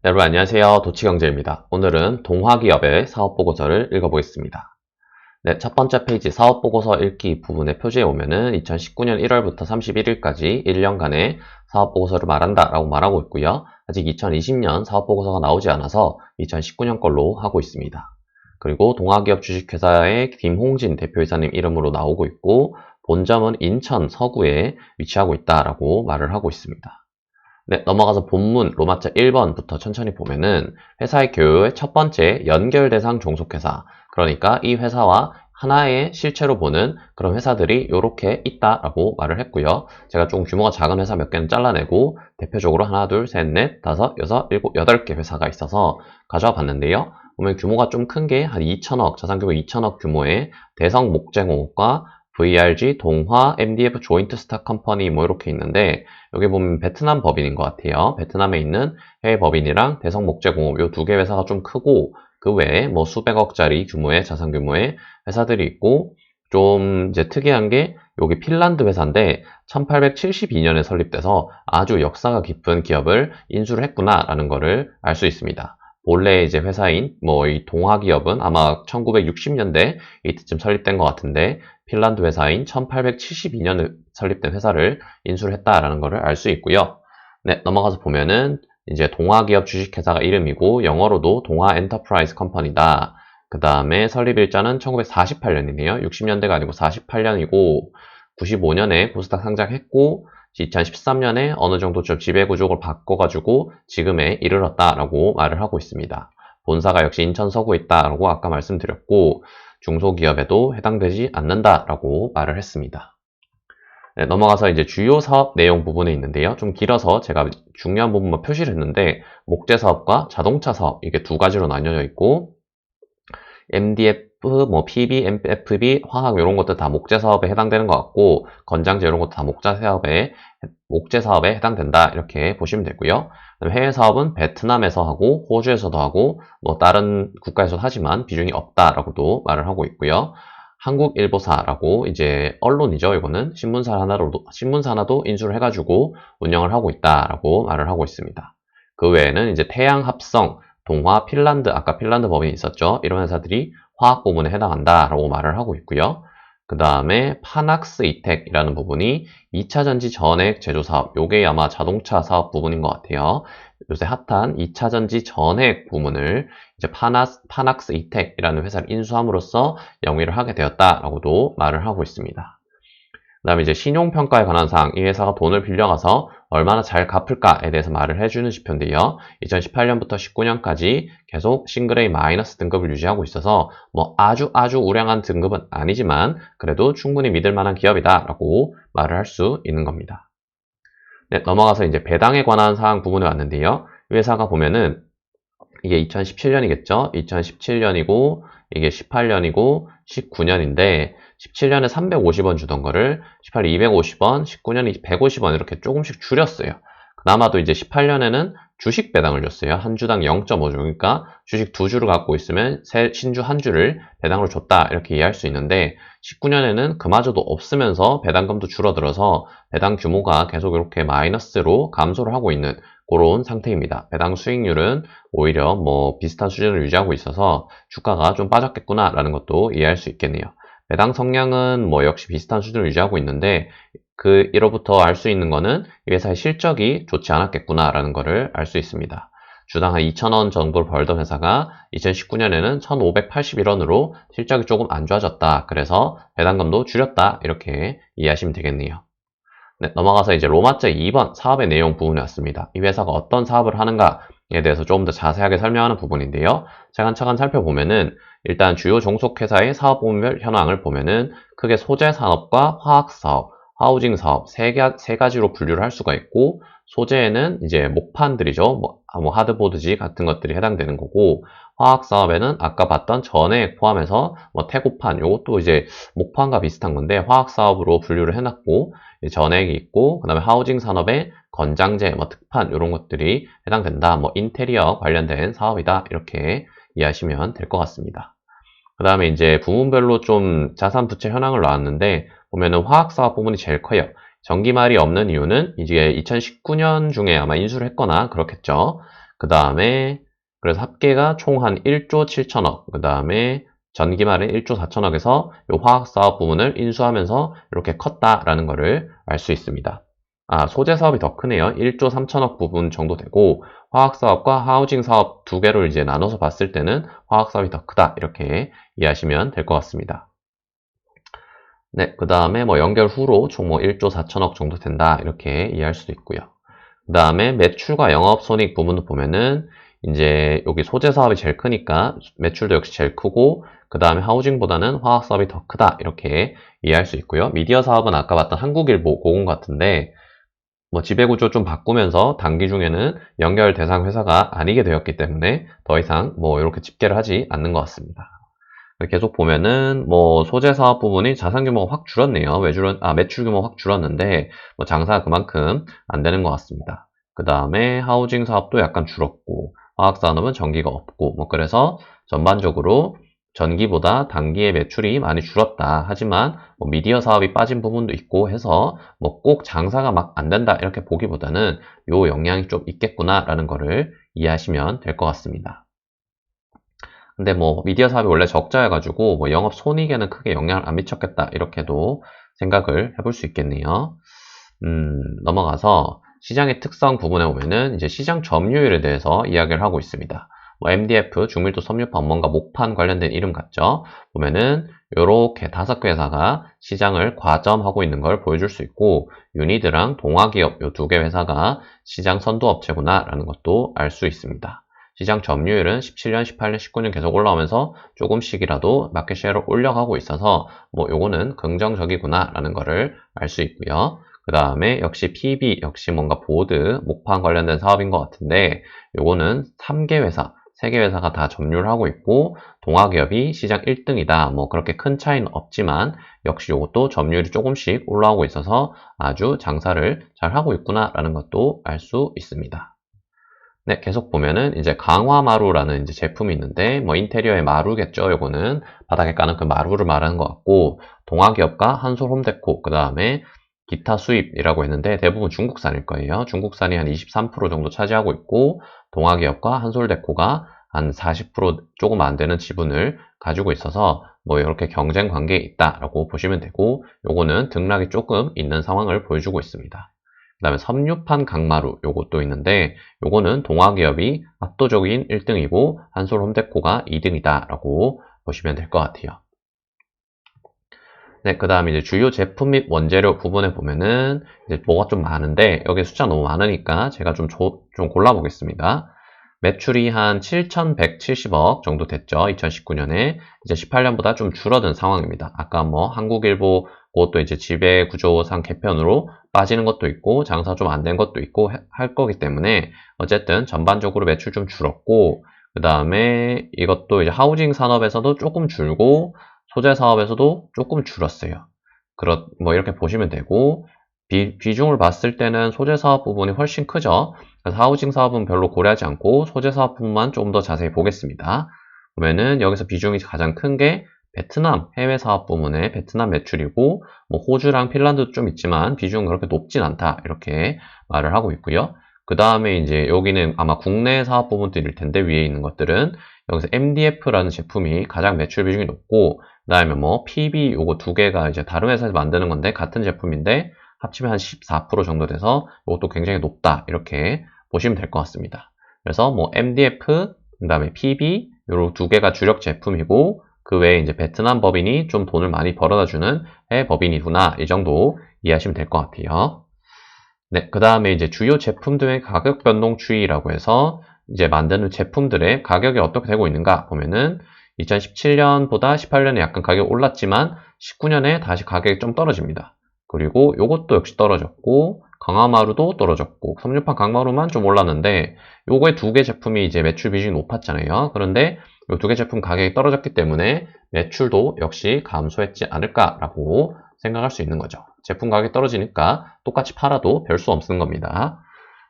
네, 여러분 안녕하세요. 도치경제입니다. 오늘은 동화기업의 사업보고서를 읽어보겠습니다. 네, 첫 번째 페이지 사업보고서 읽기 부분의 표지에 오면은 2019년 1월부터 31일까지 1년간의 사업보고서를 말한다 라고 말하고 있고요. 아직 2020년 사업보고서가 나오지 않아서 2019년 걸로 하고 있습니다. 그리고 동화기업 주식회사의 김홍진 대표이사님 이름으로 나오고 있고 본점은 인천 서구에 위치하고 있다라고 말을 하고 있습니다. 네, 넘어가서 본문 로마자 1번부터 천천히 보면은 회사의 교육의 첫 번째 연결 대상 종속회사. 그러니까 이 회사와 하나의 실체로 보는 그런 회사들이 이렇게 있다라고 말을 했고요. 제가 조금 규모가 작은 회사 몇 개는 잘라내고 대표적으로 하나, 둘, 셋, 넷, 다섯, 여섯, 일곱, 여덟 개 회사가 있어서 가져와 봤는데요. 보면 규모가 좀 큰 게 한 2천억, 자산 규모 2천억 규모의 대성 목재공업과 VRG, 동화, MDF 조인트 스타 컴퍼니 뭐 이렇게 있는데 여기 보면 베트남 법인인 것 같아요. 베트남에 있는 해외 법인이랑 대성 목재공업 이 두 개 회사가 좀 크고 그 외에 뭐 수백억짜리 규모의 자산 규모의 회사들이 있고 좀 이제 특이한 게 여기 핀란드 회사인데 1872년에 설립돼서 아주 역사가 깊은 기업을 인수를 했구나라는 것을 알수 있습니다. 본래 이제 회사인 뭐 이 동화 기업은 아마 1960년대 이때쯤 설립된 것 같은데 핀란드 회사인 1872년에 설립된 회사를 인수를 했다라는 것을 알 수 있고요. 네, 넘어가서 보면은 이제 동화 기업 주식회사가 이름이고 영어로도 동화 엔터프라이즈 컴퍼니다. 그 다음에 설립 일자는 1948년이네요. 60년대가 아니고 48년이고 95년에 코스닥 상장했고 2013년에 어느 정도 좀 지배구조를 바꿔가지고 지금에 이르렀다라고 말을 하고 있습니다. 본사가 역시 인천 서구에 있다라고 아까 말씀드렸고 중소기업에도 해당되지 않는다라고 말을 했습니다. 네, 넘어가서 이제 주요 사업 내용 부분에 있는데요. 좀 길어서 제가 중요한 부분만 표시를 했는데 목재 사업과 자동차 사업 이게 두 가지로 나뉘어져 있고 MDF, 뭐 PB, MFB, 화학 이런 것들 다 목재 사업에 해당되는 것 같고 건장재 이런 것도 다 목재 사업에 목재 사업에 해당된다 이렇게 보시면 되고요. 해외 사업은 베트남에서 하고 호주에서도 하고 뭐 다른 국가에서도 하지만 비중이 없다라고도 말을 하고 있고요. 한국일보사라고 이제 언론이죠. 이거는 신문사 하나로도 신문사 하나도 인수를 해가지고 운영을 하고 있다라고 말을 하고 있습니다. 그 외에는 이제 태양합성, 동화, 핀란드 아까 핀란드 법인이 있었죠. 이런 회사들이 화학 부분에 해당한다라고 말을 하고 있고요. 그 다음에 파낙스 이텍이라는 부분이 2차 전지 전액 제조 사업, 요게 아마 자동차 사업 부분인 것 같아요. 요새 핫한 2차 전지 전액 부문을 이제 파나스, 파낙스 이텍이라는 회사를 인수함으로써 영위를 하게 되었다라고도 말을 하고 있습니다. 그 다음에 이제 신용평가에 관한 사항, 이 회사가 돈을 빌려가서 얼마나 잘 갚을까에 대해서 말을 해주는 지표인데요. 2018년부터 19년까지 계속 싱글A 마이너스 등급을 유지하고 있어서 뭐 아주 아주 우량한 등급은 아니지만 그래도 충분히 믿을 만한 기업이다 라고 말을 할 수 있는 겁니다. 네, 넘어가서 이제 배당에 관한 사항 부분에 왔는데요. 이 회사가 보면은 이게 2017년이겠죠? 2017년이고 이게 18년이고 19년인데 17년에 350원 주던 거를 18에 250원, 19년에 150원 이렇게 조금씩 줄였어요. 그나마도 이제 18년에는 주식 배당을 줬어요. 한 주당 0.5주. 그러니까 주식 두 주를 갖고 있으면 신주 한 주를 배당으로 줬다. 이렇게 이해할 수 있는데 19년에는 그마저도 없으면서 배당금도 줄어들어서 배당 규모가 계속 이렇게 마이너스로 감소를 하고 있는 그런 상태입니다. 배당 수익률은 오히려 뭐 비슷한 수준을 유지하고 있어서 주가가 좀 빠졌겠구나라는 것도 이해할 수 있겠네요. 배당 성량은 뭐 역시 비슷한 수준을 유지하고 있는데 그 이로부터 알 수 있는 거는 이 회사의 실적이 좋지 않았겠구나라는 것을 알수 있습니다. 주당 한 2,000원 정도를 벌던 회사가 2019년에는 1,581원으로 실적이 조금 안 좋아졌다. 그래서 배당금도 줄였다. 이렇게 이해하시면 되겠네요. 네, 넘어가서 이제 로마자 2번 사업의 내용 부분에 왔습니다. 이 회사가 어떤 사업을 하는가에 대해서 조금 더 자세하게 설명하는 부분인데요. 차근차근 살펴보면은 일단 주요 종속회사의 사업 부문별 현황을 보면은 크게 소재 산업과 화학 사업, 하우징 사업 세, 세 가지로 분류를 할 수가 있고 소재에는 이제 목판들이죠. 뭐, 아, 뭐 하드보드지 같은 것들이 해당되는 거고 화학 사업에는 아까 봤던 전액 포함해서 뭐 태고판 요것도 이제 목판과 비슷한 건데 화학 사업으로 분류를 해놨고 전액이 있고 그 다음에 하우징 산업에 건장재, 뭐 특판 이런 것들이 해당된다. 뭐 인테리어 관련된 사업이다. 이렇게 이해하시면 될 것 같습니다. 그 다음에 이제 부문별로 좀 자산 부채 현황을 나왔는데 보면은 화학 사업 부분이 제일 커요. 전기말이 없는 이유는 이제 2019년 중에 아마 인수를 했거나 그렇겠죠. 그 다음에 그래서 합계가 총 한 1조 7천억, 그 다음에 전기말은 1조 4천억에서 이 화학사업 부분을 인수하면서 이렇게 컸다라는 것을 알 수 있습니다. 아, 소재 사업이 더 크네요. 1조 3천억 부분 정도 되고 화학 사업과 하우징 사업 두 개를 이제 나눠서 봤을 때는 화학 사업이 더 크다. 이렇게 이해하시면 될 것 같습니다. 네, 그 다음에 뭐 연결 후로 총 뭐 1조 4천억 정도 된다. 이렇게 이해할 수도 있고요. 그 다음에 매출과 영업 손익 부분도 보면은 이제 여기 소재 사업이 제일 크니까 매출도 역시 제일 크고 그 다음에 하우징보다는 화학 사업이 더 크다 이렇게 이해할 수 있고요. 미디어 사업은 아까 봤던 한국일보 고공 같은데 뭐 지배구조 좀 바꾸면서 단기 중에는 연결 대상 회사가 아니게 되었기 때문에 더 이상 뭐 이렇게 집계를 하지 않는 것 같습니다. 계속 보면은 뭐 소재 사업 부분이 자산 규모가 확 줄었네요. 왜 줄었? 아 매출 규모 가 확 줄었는데 뭐 장사가 그만큼 안 되는 것 같습니다. 그 다음에 하우징 사업도 약간 줄었고 화학 산업은 전기가 없고 뭐 그래서 전반적으로 전기보다 단기의 매출이 많이 줄었다. 하지만 뭐 미디어 사업이 빠진 부분도 있고 해서 뭐 꼭 장사가 막 안 된다 이렇게 보기보다는 요 영향이 좀 있겠구나라는 거를 이해하시면 될 것 같습니다. 근데 뭐 미디어 사업이 원래 적자여가지고 뭐 영업 손익에는 크게 영향을 안 미쳤겠다 이렇게도 생각을 해볼 수 있겠네요. 음, 넘어가서 시장의 특성 부분에 보면은 이제 시장 점유율에 대해서 이야기를 하고 있습니다. 뭐 MDF, 중밀도 섬유판, 뭔가 목판 관련된 이름 같죠? 보면은 이렇게 다섯 개 회사가 시장을 과점하고 있는 걸 보여줄 수 있고 유니드랑 동화기업 이 두 개 회사가 시장 선도업체구나 라는 것도 알 수 있습니다. 시장 점유율은 17년, 18년, 19년 계속 올라오면서 조금씩이라도 마켓쉐어를 올려가고 있어서 뭐 요거는 긍정적이구나 라는 거를 알 수 있고요. 그 다음에 역시 PB, 역시 뭔가 보드, 목판 관련된 사업인 것 같은데 요거는 3개 회사, 3개 회사가 다 점유를 하고 있고 동화기업이 시장 1등이다. 뭐 그렇게 큰 차이는 없지만 역시 이것도 점유율이 조금씩 올라오고 있어서 아주 장사를 잘 하고 있구나 라는 것도 알 수 있습니다. 네, 계속 보면은 이제 강화마루라는 이제 제품이 있는데 뭐 인테리어의 마루겠죠. 요거는 바닥에 까는 그 마루를 말하는 것 같고 동화기업과 한솔 홈데코 그 다음에 기타 수입이라고 했는데 대부분 중국산일 거예요. 중국산이 한 23% 정도 차지하고 있고 동아기업과 한솔데코가 한 40% 조금 안 되는 지분을 가지고 있어서 뭐 이렇게 경쟁 관계에 있다라고 보시면 되고 요거는 등락이 조금 있는 상황을 보여주고 있습니다. 그 다음에 섬유판 강마루 요것도 있는데 요거는 동아기업이 압도적인 1등이고 한솔홈데코가 2등이다 라고 보시면 될 것 같아요. 네, 그 다음에 이제 주요 제품 및 원재료 부분에 보면은 이제 뭐가 좀 많은데 여기 숫자 너무 많으니까 제가 좀, 조, 좀 골라보겠습니다. 매출이 한 7,170억 정도 됐죠. 2019년에. 이제 18년보다 좀 줄어든 상황입니다. 아까 뭐 한국일보 그것도 이제 지배 구조상 개편으로 빠지는 것도 있고 장사 좀 안 된 것도 있고 할 거기 때문에 어쨌든 전반적으로 매출 좀 줄었고 그 다음에 이것도 이제 하우징 산업에서도 조금 줄고 소재 사업에서도 조금 줄었어요. 그렇, 뭐 이렇게 보시면 되고, 비, 비중을 봤을 때는 소재 사업 부분이 훨씬 크죠. 그래서 하우징 사업은 별로 고려하지 않고 소재 사업 부분만 좀 더 자세히 보겠습니다. 보면은 여기서 비중이 가장 큰 게 베트남 해외 사업 부문의 베트남 매출이고 뭐 호주랑 핀란드도 좀 있지만 비중은 그렇게 높진 않다 이렇게 말을 하고 있고요. 그 다음에 이제 여기는 아마 국내 사업 부분들일 텐데 위에 있는 것들은 여기서 MDF라는 제품이 가장 매출 비중이 높고 그 다음에 뭐 PB 요거 두 개가 이제 다른 회사에서 만드는 건데 같은 제품인데 합치면 한 14% 정도 돼서 이것도 굉장히 높다 이렇게 보시면 될 것 같습니다. 그래서 뭐 MDF 그 다음에 PB 요런 두 개가 주력 제품이고 그 외에 이제 베트남 법인이 좀 돈을 많이 벌어다 주는 해외 법인이구나 이 정도 이해하시면 될 것 같아요. 네, 그 다음에 이제 주요 제품들의 가격 변동 추이라고 해서 이제 만드는 제품들의 가격이 어떻게 되고 있는가 보면은 2017년보다 18년에 약간 가격이 올랐지만 19년에 다시 가격이 좀 떨어집니다. 그리고 이것도 역시 떨어졌고 강화마루도 떨어졌고 섬유판 강마루만 좀 올랐는데 요거의 두 개 제품이 이제 매출 비중이 높았잖아요. 그런데 이두개 제품 가격이 떨어졌기 때문에 매출도 역시 감소했지 않을까라고 생각할 수 있는 거죠. 제품 가격이 떨어지니까 똑같이 팔아도 별 수 없는 겁니다.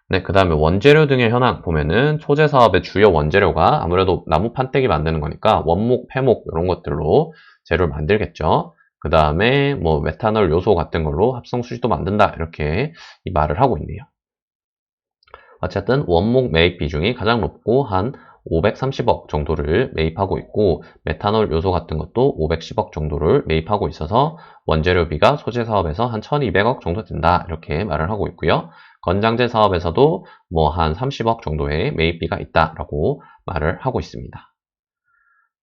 네, 그 다음에 원재료 등의 현황 보면은 소재 사업의 주요 원재료가 아무래도 나무 판때기 만드는 거니까 원목, 폐목 이런 것들로 재료를 만들겠죠. 그 다음에 뭐 메탄올 요소 같은 걸로 합성 수지도 만든다 이렇게 이 말을 하고 있네요. 어쨌든 원목 매입 비중이 가장 높고 한 530억 정도를 매입하고 있고 메탄올 요소 같은 것도 510억 정도를 매입하고 있어서 원재료비가 소재 사업에서 한 1200억 정도 된다 이렇게 말을 하고 있고요. 건장제 사업에서도 뭐 한 30억 정도의 매입비가 있다라고 말을 하고 있습니다.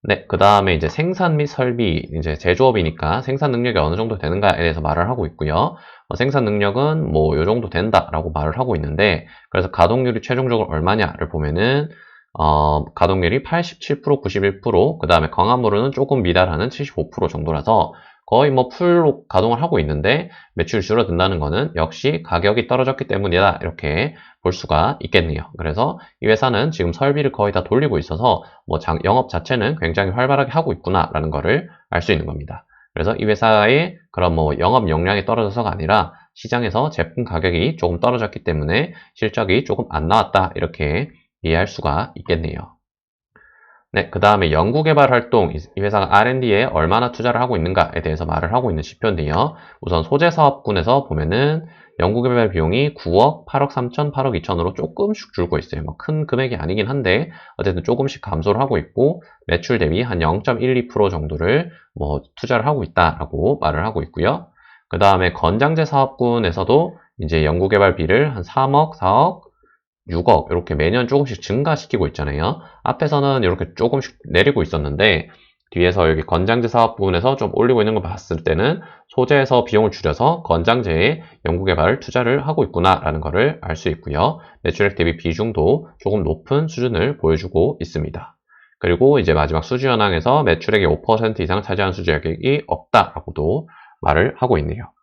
네, 그 다음에 이제 생산 및 설비, 이제 제조업이니까 생산 능력이 어느 정도 되는가에 대해서 말을 하고 있고요. 어, 생산 능력은 뭐 요 정도 된다라고 말을 하고 있는데, 그래서 가동률이 최종적으로 얼마냐를 보면은, 어, 가동률이 87%, 91%, 그 다음에 광화물은 조금 미달하는 75% 정도라서 거의 뭐 풀로 가동을 하고 있는데 매출이 줄어든다는 거는 역시 가격이 떨어졌기 때문이다 이렇게 볼 수가 있겠네요. 그래서 이 회사는 지금 설비를 거의 다 돌리고 있어서 뭐 장, 영업 자체는 굉장히 활발하게 하고 있구나 라는 거를 알수 있는 겁니다. 그래서 이 회사의 그런 뭐 영업 역량이 떨어져서가 아니라 시장에서 제품 가격이 조금 떨어졌기 때문에 실적이 조금 안 나왔다 이렇게 이해할 수가 있겠네요. 네, 그 다음에 연구개발 활동, 이 회사가 R&D에 얼마나 투자를 하고 있는가에 대해서 말을 하고 있는 지표인데요. 우선 소재사업군에서 보면은 연구개발 비용이 9억, 8억 3천, 8억 2천으로 조금씩 줄고 있어요. 뭐 큰 금액이 아니긴 한데 어쨌든 조금씩 감소를 하고 있고 매출 대비 한 0.12% 정도를 뭐 투자를 하고 있다라고 말을 하고 있고요. 그 다음에 건장제 사업군에서도 이제 연구개발비를 한 3억, 4억, 6억 이렇게 매년 조금씩 증가시키고 있잖아요. 앞에서는 이렇게 조금씩 내리고 있었는데 뒤에서 여기 건장제 사업 부분에서 좀 올리고 있는 걸 봤을 때는 소재에서 비용을 줄여서 건장제에 연구개발 투자를 하고 있구나라는 것을 알 수 있고요. 매출액 대비 비중도 조금 높은 수준을 보여주고 있습니다. 그리고 이제 마지막 수주 현황에서 매출액의 5% 이상 차지하는 수주액이 없다라고도 말을 하고 있네요.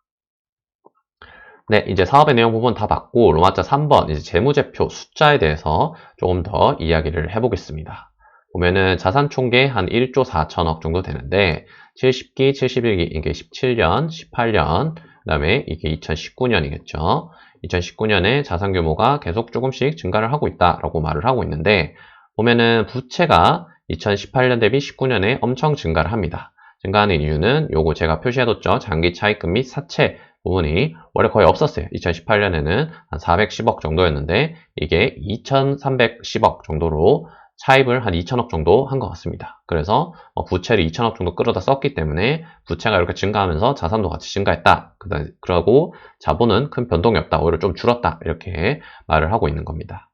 네, 이제 사업의 내용 부분 다 봤고 로마자 3번 이제 재무제표 숫자에 대해서 조금 더 이야기를 해보겠습니다. 보면은 자산 총계 한 1조 4천억 정도 되는데 70기, 71기 이게 17년, 18년, 그다음에 이게 2019년이겠죠. 2019년에 자산 규모가 계속 조금씩 증가를 하고 있다라고 말을 하고 있는데 보면은 부채가 2018년 대비 19년에 엄청 증가를 합니다. 증가하는 이유는 요거 제가 표시해뒀죠. 장기 차입금 및 사채 부분이 원래 거의 없었어요. 2018년에는 한 410억 정도였는데 이게 2310억 정도로 차입을 한 2천억 정도 한 것 같습니다. 그래서 어, 부채를 2천억 정도 끌어다 썼기 때문에 부채가 이렇게 증가하면서 자산도 같이 증가했다. 그러고 자본은 큰 변동이 없다. 오히려 좀 줄었다. 이렇게 말을 하고 있는 겁니다.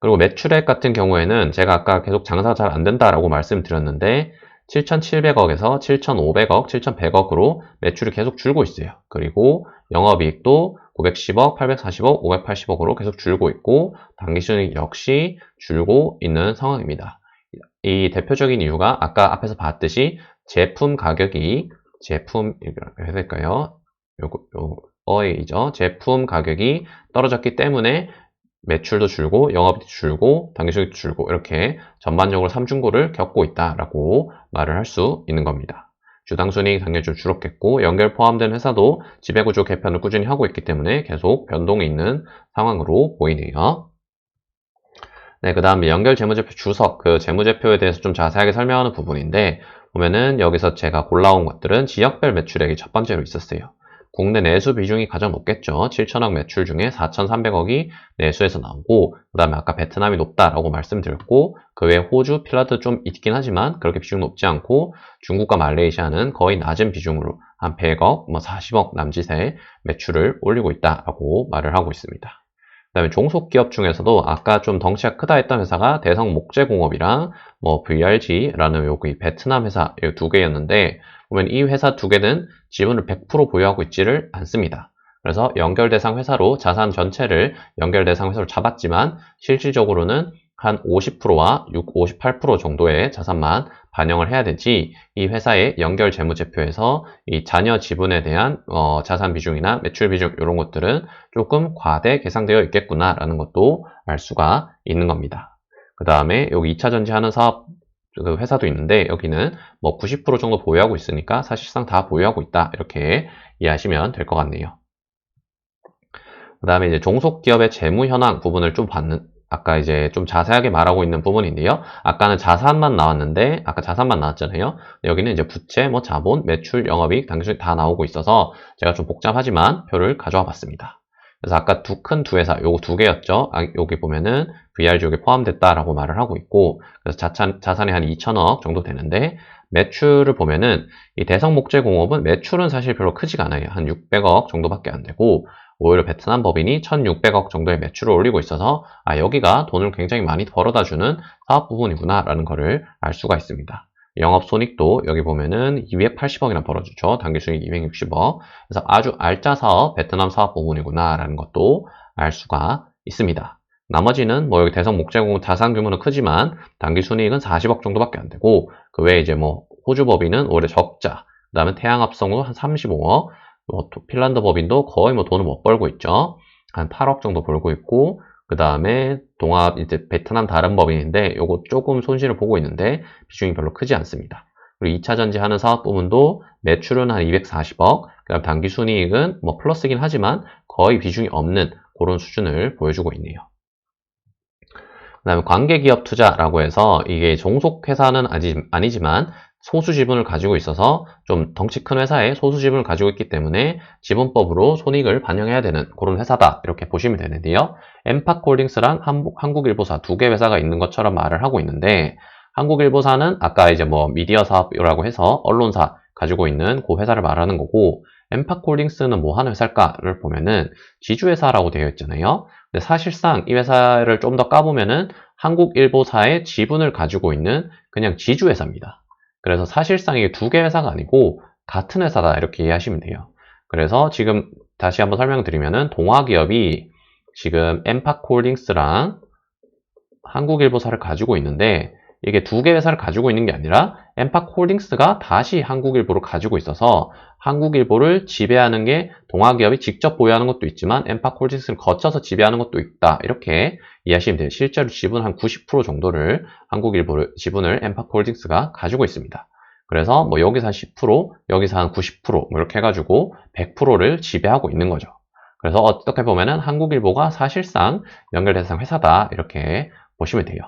그리고 매출액 같은 경우에는 제가 아까 계속 장사가 잘안 된다라고 말씀드렸는데 7,700억에서 7,500억, 7,100억으로 매출이 계속 줄고 있어요. 그리고 영업이익도 910억, 840억, 580억으로 계속 줄고 있고 당기순이익 역시 줄고 있는 상황입니다. 이 대표적인 이유가 아까 앞에서 봤듯이 제품 가격이 제품 해야 될까요? 요거 요 어이죠. 제품 가격이 떨어졌기 때문에 매출도 줄고 영업이 줄고 당기수익도 줄고 이렇게 전반적으로 삼중고를 겪고 있다라고 말을 할 수 있는 겁니다. 주당순이익 당연히 좀 줄었겠고 연결 포함된 회사도 지배구조 개편을 꾸준히 하고 있기 때문에 계속 변동이 있는 상황으로 보이네요. 네, 그 다음에 연결 재무제표 주석, 그 재무제표에 대해서 좀 자세하게 설명하는 부분인데 보면은 여기서 제가 골라온 것들은 지역별 매출액이 첫 번째로 있었어요. 국내 내수 비중이 가장 높겠죠. 7천억 매출 중에 4,300억이 내수에서 나오고 그 다음에 아까 베트남이 높다라고 말씀드렸고 그 외에 호주, 핀란드 좀 있긴 하지만 그렇게 비중 높지 않고 중국과 말레이시아는 거의 낮은 비중으로 한 100억, 뭐 40억 남짓의 매출을 올리고 있다라고 말을 하고 있습니다. 그 다음에 종속기업 중에서도 아까 좀 덩치가 크다 했던 회사가 대성 목재공업이랑 뭐 VRG라는 여기 베트남 회사 두 개였는데 보면 이 회사 두 개는 지분을 100% 보유하고 있지를 않습니다. 그래서 연결 대상 회사로 자산 전체를 연결 대상 회사로 잡았지만 실질적으로는 한 50%와 58% 정도의 자산만 반영을 해야 되지 이 회사의 연결 재무제표에서 이 자녀 지분에 대한 어, 자산 비중이나 매출 비중 이런 것들은 조금 과대 계상되어 있겠구나라는 것도 알 수가 있는 겁니다. 그 다음에 여기 2차 전지하는 사업 그 회사도 있는데 여기는 뭐 90% 정도 보유하고 있으니까 사실상 다 보유하고 있다 이렇게 이해하시면 될 것 같네요. 그 다음에 이제 종속 기업의 재무 현황 부분을 좀 받는 아까 이제 좀 자세하게 말하고 있는 부분인데요. 아까는 자산만 나왔는데 아까 자산만 나왔잖아요. 여기는 이제 부채, 뭐 자본, 매출, 영업이익, 당기순이익 다 나오고 있어서 제가 좀 복잡하지만 표를 가져와 봤습니다. 그래서 아까 두 큰 두 회사, 요거 두 개였죠. 아, 여기 보면은 여기 포함됐다라고 말을 하고 있고, 그래서 자산, 자산이 한 2천억 정도 되는데, 매출을 보면은 이 대성목재공업은 매출은 사실 별로 크지가 않아요. 한 600억 정도밖에 안 되고, 오히려 베트남 법인이 1600억 정도의 매출을 올리고 있어서, 아, 여기가 돈을 굉장히 많이 벌어다 주는 사업 부분이구나 라는 거를 알 수가 있습니다. 영업 손익도 여기 보면은 280억이나 벌어주죠. 단기 수익 260억. 그래서 아주 알짜 사업, 베트남 사업 부분이구나라는 것도 알 수가 있습니다. 나머지는 뭐 여기 대성 목재공 자산 규모는 크지만 단기 순이익은 40억 정도밖에 안 되고 그 외에 이제 뭐 호주 법인은 올해 적자, 그다음에 태양합성도 한 35억, 뭐 핀란드 법인도 거의 뭐 돈을 못 벌고 있죠. 한 8억 정도 벌고 있고 그 다음에 동합 이제 베트남 다른 법인인데 요거 조금 손실을 보고 있는데 비중이 별로 크지 않습니다. 그리고 2차 전지 하는 사업 부분도 매출은 한 240억, 그다음 단기 순이익은 뭐 플러스긴 하지만 거의 비중이 없는 그런 수준을 보여주고 있네요. 그 다음에 관계기업 투자라고 해서 이게 종속 회사는 아니지만 소수 지분을 가지고 있어서 좀 덩치 큰 회사에 소수 지분을 가지고 있기 때문에 지분법으로 손익을 반영해야 되는 그런 회사다 이렇게 보시면 되는데요. 엠팍홀딩스랑 한국일보사 두 개 회사가 있는 것처럼 말을 하고 있는데 한국일보사는 아까 이제 뭐 미디어 사업이라고 해서 언론사 가지고 있는 그 회사를 말하는 거고 엠팍홀딩스는 뭐 하는 회사일까를 보면은 지주회사라고 되어 있잖아요. 근데 사실상 이 회사를 좀 더 까보면은 한국일보사의 지분을 가지고 있는 그냥 지주회사입니다. 그래서 사실상 이게 두 개 회사가 아니고 같은 회사다 이렇게 이해하시면 돼요. 그래서 지금 다시 한번 설명드리면은 동화기업이 지금 엠팍홀딩스랑 한국일보사를 가지고 있는데 이게 두 개 회사를 가지고 있는 게 아니라 엠팍 홀딩스가 다시 한국일보를 가지고 있어서 한국일보를 지배하는 게 동아기업이 직접 보유하는 것도 있지만 엠팍 홀딩스를 거쳐서 지배하는 것도 있다 이렇게 이해하시면 돼요. 실제로 지분 한 90% 정도를 한국일보를 지분을 엠팍 홀딩스가 가지고 있습니다. 그래서 뭐 여기서 한 10%, 여기서 한 90%뭐 이렇게 해가지고 100%를 지배하고 있는 거죠. 그래서 어떻게 보면은 한국일보가 사실상 연결 대상 회사다 이렇게 보시면 돼요.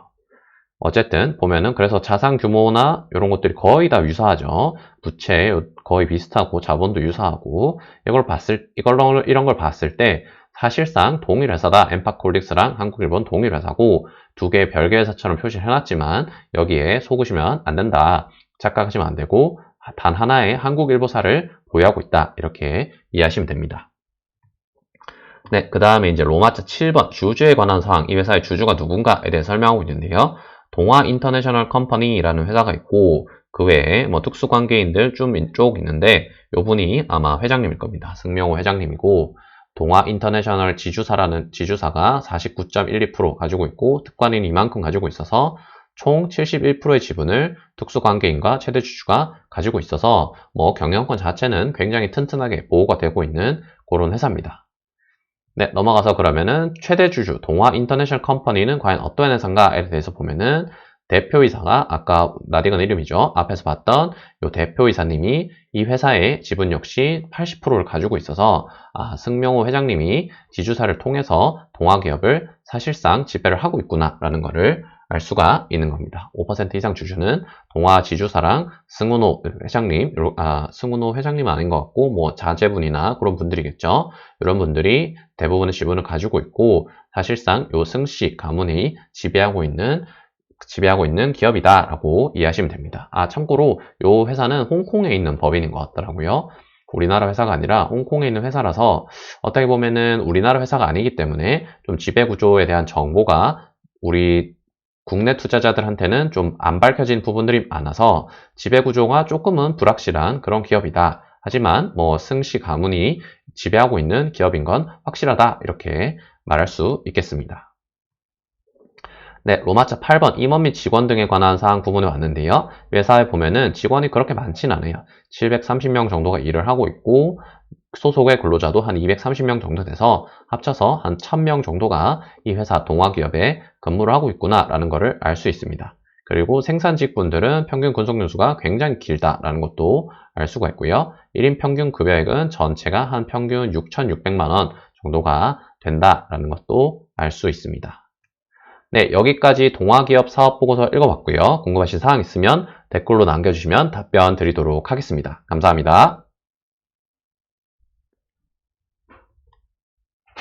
어쨌든 보면은 그래서 자산 규모나 이런 것들이 거의 다 유사하죠. 부채 거의 비슷하고 자본도 유사하고 이걸 봤을 이걸 이런 걸 봤을 때 사실상 동일 회사다. 엠파콜릭스랑 한국일본 동일 회사고 두 개의 별개 회사처럼 표시를 해놨지만 여기에 속으시면 안 된다. 착각하시면 안 되고 단 하나의 한국일보사를 보유하고 있다. 이렇게 이해하시면 됩니다. 네, 그 다음에 이제 로마자 7번 주주에 관한 사항, 이 회사의 주주가 누군가에 대해 설명하고 있는데요. 동아 인터내셔널 컴퍼니라는 회사가 있고 그 외에 뭐 특수관계인들 좀쪽 있는데 요 분이 아마 회장님일 겁니다. 승명호 회장님이고 동아 인터내셔널 지주사라는 지주사가 49.12% 가지고 있고 특관인 이만큼 가지고 있어서 총 71%의 지분을 특수관계인과 최대 주주가 가지고 있어서 뭐 경영권 자체는 굉장히 튼튼하게 보호가 되고 있는 그런 회사입니다. 네, 넘어가서 그러면은 최대 주주 동화 인터내셔널 컴퍼니는 과연 어떤 회사인가에 대해서 보면은 대표이사가 아까 나디건 이름이죠. 앞에서 봤던 이 대표이사님이 이 회사의 지분 역시 80%를 가지고 있어서 아, 승명호 회장님이 지주사를 통해서 동화기업을 사실상 지배를 하고 있구나라는 것을 알 수가 있는 겁니다. 5% 이상 주주는 동화 지주사랑 승훈호 회장님, 아, 승훈호 회장님 아닌 것 같고, 뭐, 자제분이나 그런 분들이겠죠. 이런 분들이 대부분의 지분을 가지고 있고, 사실상 요 승씨 가문이 지배하고 있는, 지배하고 있는 기업이다라고 이해하시면 됩니다. 아, 참고로 요 회사는 홍콩에 있는 법인인 것 같더라고요. 우리나라 회사가 아니라 홍콩에 있는 회사라서 어떻게 보면은 우리나라 회사가 아니기 때문에 좀 지배 구조에 대한 정보가 우리 국내 투자자들한테는 좀 안 밝혀진 부분들이 많아서 지배 구조가 조금은 불확실한 그런 기업이다. 하지만 뭐 승시 가문이 지배하고 있는 기업인 건 확실하다. 이렇게 말할 수 있겠습니다. 네, 로마자 8번 임원 및 직원 등에 관한 사항 부분에 왔는데요. 회사에 보면은 직원이 그렇게 많진 않아요. 730명 정도가 일을 하고 있고 소속의 근로자도 한 230명 정도 돼서 합쳐서 한 1000명 정도가 이 회사 동화기업에 근무를 하고 있구나라는 것을 알 수 있습니다. 그리고 생산직 분들은 평균 근속연수가 굉장히 길다라는 것도 알 수가 있고요. 1인 평균 급여액은 전체가 한 평균 6,600만원 정도가 된다라는 것도 알 수 있습니다. 네, 여기까지 동화기업 사업보고서 읽어봤고요. 궁금하신 사항 있으면 댓글로 남겨주시면 답변 드리도록 하겠습니다. 감사합니다.